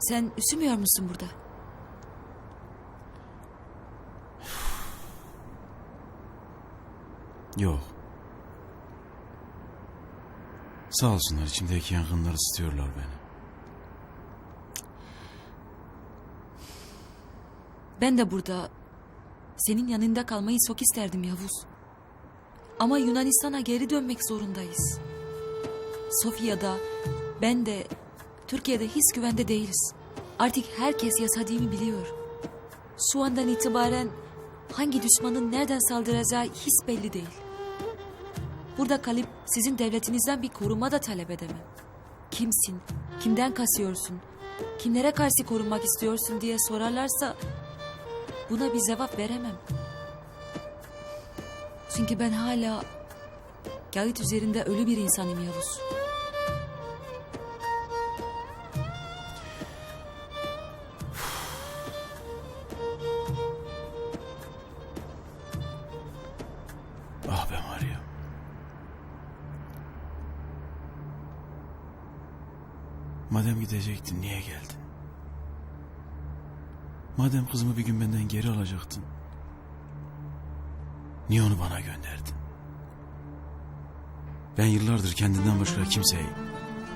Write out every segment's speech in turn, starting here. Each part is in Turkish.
Sen üşümüyor musun burada? Yok. Sağ olsunlar içimdeki yangınlar ısıtıyorlar beni. Ben de burada senin yanında kalmayı çok isterdim Yavuz. Ama Yunanistan'a geri dönmek zorundayız. Sofya'da ben de Türkiye'de hiç güvende değiliz. Artık herkes yasadığımı biliyor. Şu andan itibaren hangi düşmanın nereden saldıracağı hiç belli değil. Burada kalıp sizin devletinizden bir koruma da talep edemem. Kimsin? Kimden kasıyorsun? Kimlere karşı korunmak istiyorsun diye sorarlarsa buna bir cevap veremem. Çünkü ben hala kağıt üzerinde ölü bir insanım Yavuz. Madem gidecektin niye geldin? Madem kızımı bir gün benden geri alacaktın. Niye onu bana gönderdin? Ben yıllardır kendinden başka kimseyi,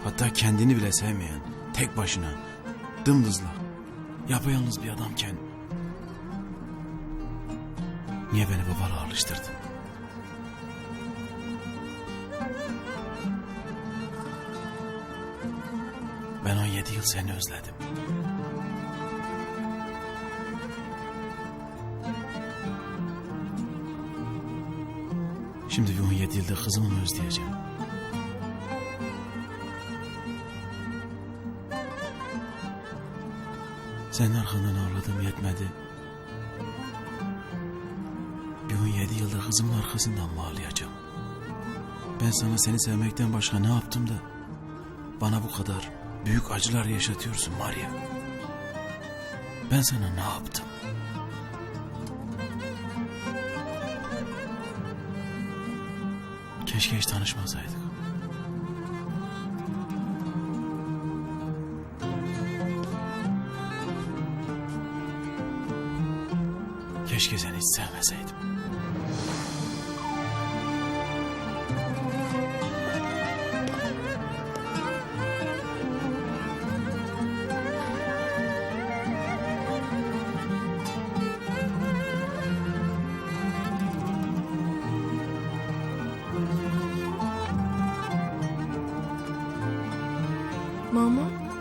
hatta kendini bile sevmeyen, tek başına, dımdızlak, yapayalnız bir adamken... Niye beni babalığa alıştırdın? Ben 17 yıl seni özledim. Şimdi bir 17 yılda kızımı mı özleyeceğim? Senin arkandan ağladım yetmedi. Bir 17 yılda kızımın arkasından mı ağlayacağım? Ben sana seni sevmekten başka ne yaptım da bana bu kadar büyük acılar yaşatıyorsun Maria. Ben sana ne yaptım? Keşke hiç tanışmasaydık. Keşke seni hiç sevmeseydim. Mama?